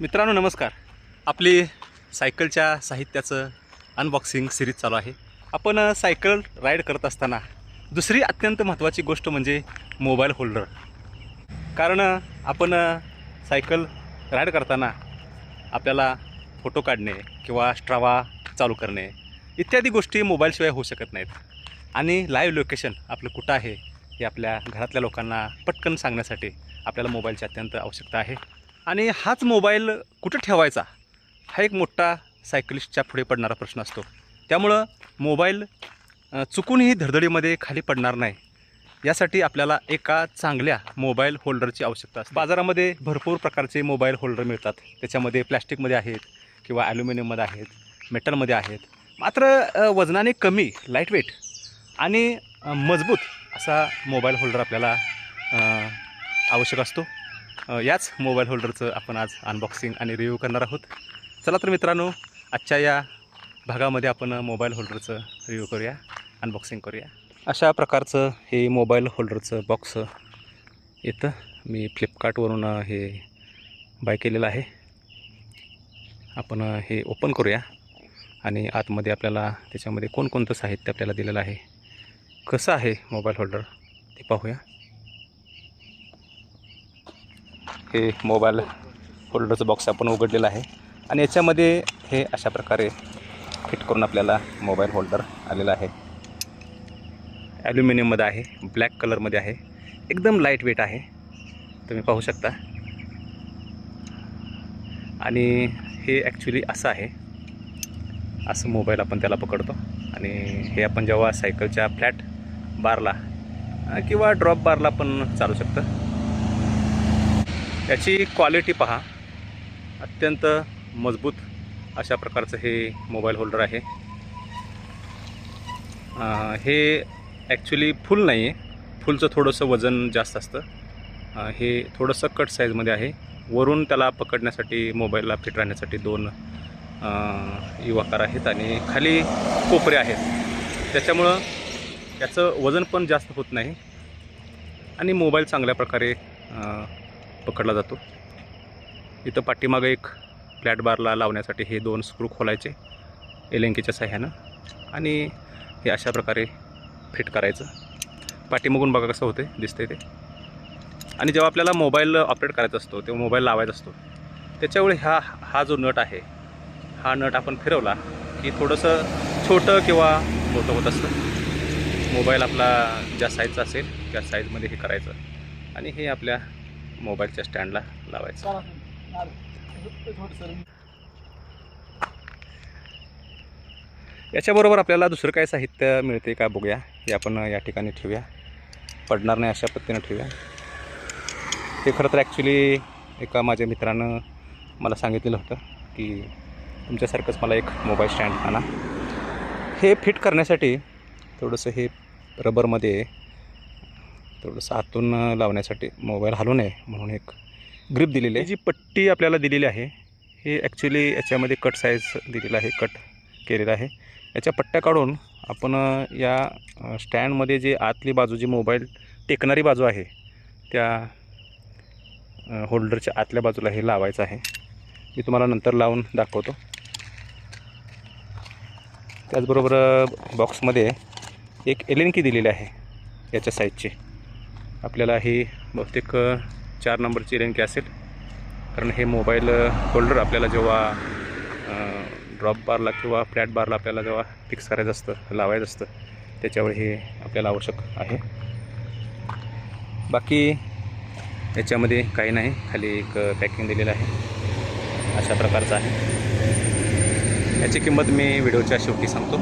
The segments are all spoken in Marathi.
मित्रांनो नमस्कार. आपली सायकलच्या साहित्याचं अनबॉक्सिंग सिरीज चालू आहे. आपण सायकल राईड करत असताना दुसरी अत्यंत महत्त्वाची गोष्ट म्हणजे मोबाईल होल्डर कारण आपण सायकल राईड करताना आपल्याला फोटो काढणे किंवा स्ट्रावा चालू करणे इत्यादी गोष्टी मोबाईलशिवाय होऊ शकत नाहीत. आणि लाईव्ह लोकेशन आपलं कुठं आहे हे आपल्या घरातल्या लोकांना पटकन सांगण्यासाठी आपल्याला मोबाईलची अत्यंत आवश्यकता आहे. आणि हाच मोबाईल कुठं ठेवायचा? हा एक मोठा सायकलिस्टच्या पुढे पडणारा प्रश्न असतो. त्यामुळं मोबाईल चुकूनही धडधडीमध्ये खाली पडणार नाही. यासाठी आपल्याला एका चांगल्या मोबाईल होल्डरची आवश्यकता असते. बाजारामध्ये भरपूर प्रकारचे मोबाईल होल्डर मिळतात. त्याच्यामध्ये प्लॅस्टिकमध्ये आहेत किंवा ॲल्युमिनियममध्ये आहेत मेटलमध्ये आहेत. मात्र वजनाने कमी लाइट वेट आणि मजबूत असा मोबाईल होल्डर आपल्याला आवश्यक असतो. याच मोबाईल होल्डरचं आपण आज अनबॉक्सिंग आणि रिव्ह्यू करणार आहोत. चला तर मित्रांनो आजच्या या भागामध्ये आपण मोबाईल होल्डरचं रिव्ह्यू करूया अनबॉक्सिंग करूया. अशा प्रकारचं हे मोबाईल होल्डरचं बॉक्स येतं मी फ्लिपकार्टवरून हे बाय केलेलं आहे. आपण हे ओपन करूया आणि आतमध्ये आपल्याला त्याच्यामध्ये कोणकोणतं साहित्य आपल्याला दिलेलं आहे कसं आहे मोबाईल होल्डर ते पाहूया. हे मोबाईल होल्डरचं बॉक्स आपण उघडलेलं आहे. आणि याच्यामध्ये हे अशा प्रकारे फिट करून आपल्याला मोबाईल होल्डर आलेला आहे. ॲल्युमिनियममध्ये आहे ब्लॅक कलरमध्ये आहे. एकदम लाइट वेट आहे. तुम्ही पाहू शकता. आणि हे ॲक्च्युली असं आहे. असं मोबाईल आपण त्याला पकडतो. आणि हे आपण जेव्हा सायकलच्या फ्लॅट बारला किंवा ड्रॉप बारला पण चालू शकतं. याची क्वालिटी पहा. अत्यंत मजबूत अशा प्रकारचं हे मोबाईल होल्डर आहे. हे ॲक्च्युली फुल नाही आहे फुलचं थोडंसं वजन जास्त असतं. हे थोडंसं कट साईजमध्ये आहे. वरून त्याला पकडण्यासाठी मोबाईलला फिट राहण्यासाठी दोन युवाकार आहेत आणि खाली कोपरे आहेत. त्याच्यामुळं याचं वजन पण जास्त होत नाही. आणि मोबाईल चांगल्या प्रकारे पकडला जातो. इथं पाठीमागं एक फ्लॅट बारला लावण्यासाठी हे दोन स्क्रू खोलायचे एलेंकीच्या सहाय्यानं आणि हे अशा प्रकारे फिट करायचं. पाठीमागून बघा कसं होते दिसते ते. आणि जेव्हा आपल्याला मोबाईल ऑपरेट करायचा असतो तेव्हा मोबाईल लावायचा असतो त्याच्यावेळी हा हा जो नट आहे हा नट आपण फिरवला की थोडंसं छोटं किंवा मोठं होत असतं. मोबाईल आपला ज्या साईजचा असेल त्या साईजमध्ये हे करायचं. आणि हे आपल्या मोबाईलच्या स्टँडला लावायचं. याच्याबरोबर आपल्याला दुसरं काय साहित्य मिळते का बघूया. हे आपण या ठिकाणी ठेवूया. पडणार नाही अशा पद्धतीनं ठेवूया. ते खरं तर ॲक्च्युली एका माझ्या मित्रानं मला सांगितलेलं होतं की तुमच्यासारखंच मला एक मोबाईल स्टँड आणा. हे फिट करण्यासाठी थोडंसं हे रबरमध्ये थोडंसं आतून लावण्यासाठी मोबाईल हलू नये म्हणून एक ग्रिप दिलेली आहे. जी पट्टी आपल्याला दिलेली आहे हे ॲक्च्युली याच्यामध्ये कट साईज दिलेलं आहे कट केलेलं आहे. याच्या पट्ट्या काढून आपण या स्टँडमध्ये जे आतली बाजू जी मोबाईल टेकणारी बाजू आहे त्या होल्डरच्या आतल्या बाजूला हे लावायचं आहे. मी तुम्हाला नंतर लावून दाखवतो. त्याचबरोबर बॉक्समध्ये एक एलेनकी दिलेली आहे याच्या साईजची आपल्याला ही बहुतेक चार नंबरची एलेनकी असेल. कारण हे मोबाईल होल्डर आपल्याला जेव्हा ड्रॉप बारला किंवा फ्लॅट बारला आपल्याला जेव्हा फिक्स करायचं असतं लावायचं असतं त्याच्यावर हे आपल्याला आवश्यक आहे. बाकी याच्यामध्ये काही नाही खाली एक पॅकिंग दिलेलं आहे. अशा प्रकारचं आहे. याची किंमत मी व्हिडिओच्या शेवटी सांगतो.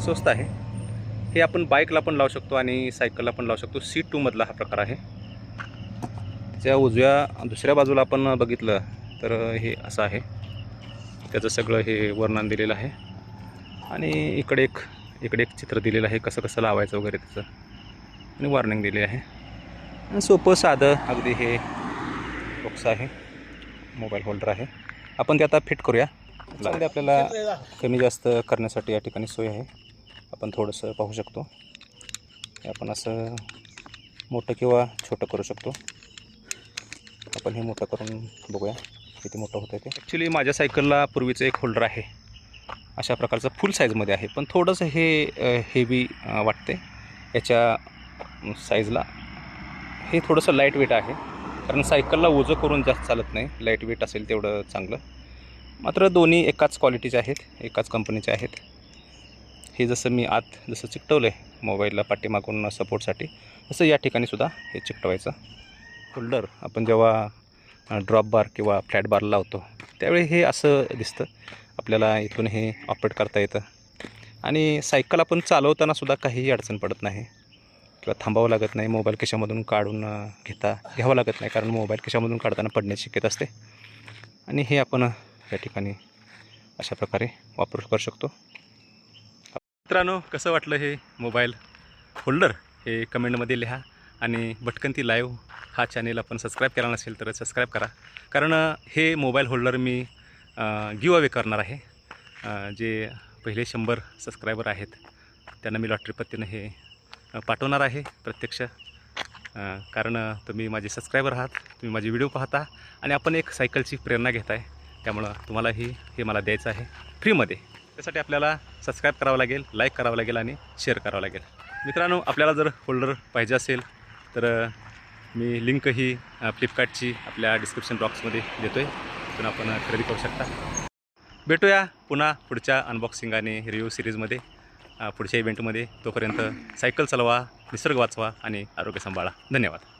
स्वस्त आहे. हे आपण बाईकला पण लावू शकतो आणि सायकलला पण लावू शकतो. सी टूमधला हा प्रकार आहे. त्या उजव्या दुसऱ्या बाजूला आपण बघितलं तर हे असं आहे. त्याचं सगळं हे वर्णन दिलेलं आहे. आणि इकडे एक इकडे एक चित्र दिलेलं आहे कसं कसं लावायचं वगैरे त्याचं. आणि वॉर्निंग दिली आहे. आणि सोपं साधं अगदी हे बॉक्स आहे. मोबाईल होल्डर आहे. आपण ते आता फिट करूया. आपल्याला कमी जास्त करण्यासाठी या ठिकाणी सोय आहे. आपण थोडंसं पाहू शकतो. आपण असं मोठं किंवा छोटं करू शकतो. आपण हे मोठं करून बघूया किती मोठं होतं ते. ॲक्च्युली माझ्या सायकलला पूर्वीचं एक होल्डर आहे. अशा प्रकारचं फुल साईजमध्ये आहे. पण थोडंसं हे हेवी वाटते याच्या साईजला हे थोडंसं लाइट वेट आहे. कारण सायकलला ओझं करून जास्त चालत नाही. लाइट वेट असेल तेवढं चांगलं. मात्र दोन्ही एकाच क्वालिटीचे आहेत. एकाच कंपनीचे आहेत. हे जसं मी आत जसं चिकटवलं आहे मोबाईलला पाठीमागून सपोर्टसाठी तसं या ठिकाणी सुद्धा हे चिकटवायचं. होल्डर आपण जेव्हा ड्रॉप बार किंवा फ्लॅट बार लावतो त्यावेळी हे असं दिसतं. आपल्याला इथून हे ऑपरेट करता येतं. आणि सायकल आपण चालवतानासुद्धा काहीही अडचण पडत नाही. किंवा थांबावं लागत नाही मोबाईल कशामधून काढून घेता घ्यावं लागत नाही कारण मोबाईल कशामधून काढताना पडण्याची शक्यता असते. आणि हे आपण या ठिकाणी अशा प्रकारे वापरू करू शकतो. मित्रांनो कसं वाटलं हे मोबाईल होल्डर? हे कमेंटमध्ये लिहा आणि भटकंती लाईव्ह हा चॅनेल आपण सबस्क्राईब केला नसेल तर सबस्क्राईब करा. कारण हे मोबाईल होल्डर मी गिव अवे करणार आहे. जे पहिले शंभर सबस्क्रायबर आहेत त्यांना मी लॉटरी पत्तीनं हे पाठवणार आहे प्रत्यक्ष. कारण तुम्ही माझे सबस्क्रायबर आहात तुम्ही माझे व्हिडिओ पाहता आणि आपण एक सायकलची प्रेरणा घेत आहे त्यामुळं तुम्हालाही हे मला द्यायचं आहे. फ्रीमध्ये त्यासाठी आपल्याला सबस्क्राईब करावं लागेल लाईक करावं लागेल आणि शेअर करावं लागेल. मित्रांनो आपल्याला जर होल्डर पाहिजे असेल तर मी लिंक ही फ्लिपकार्टची आपल्या डिस्क्रिप्शन बॉक्समध्ये देतो आहे तिथून आपण खरेदी करू शकता. भेटूया पुन्हा पुढच्या अनबॉक्सिंग आणि रिव्ह्यू सिरीजमध्ये पुढच्या इव्हेंटमध्ये तोपर्यंत सायकल चालवा निसर्ग वाचवा आणि आरोग्य सांभाळा. धन्यवाद.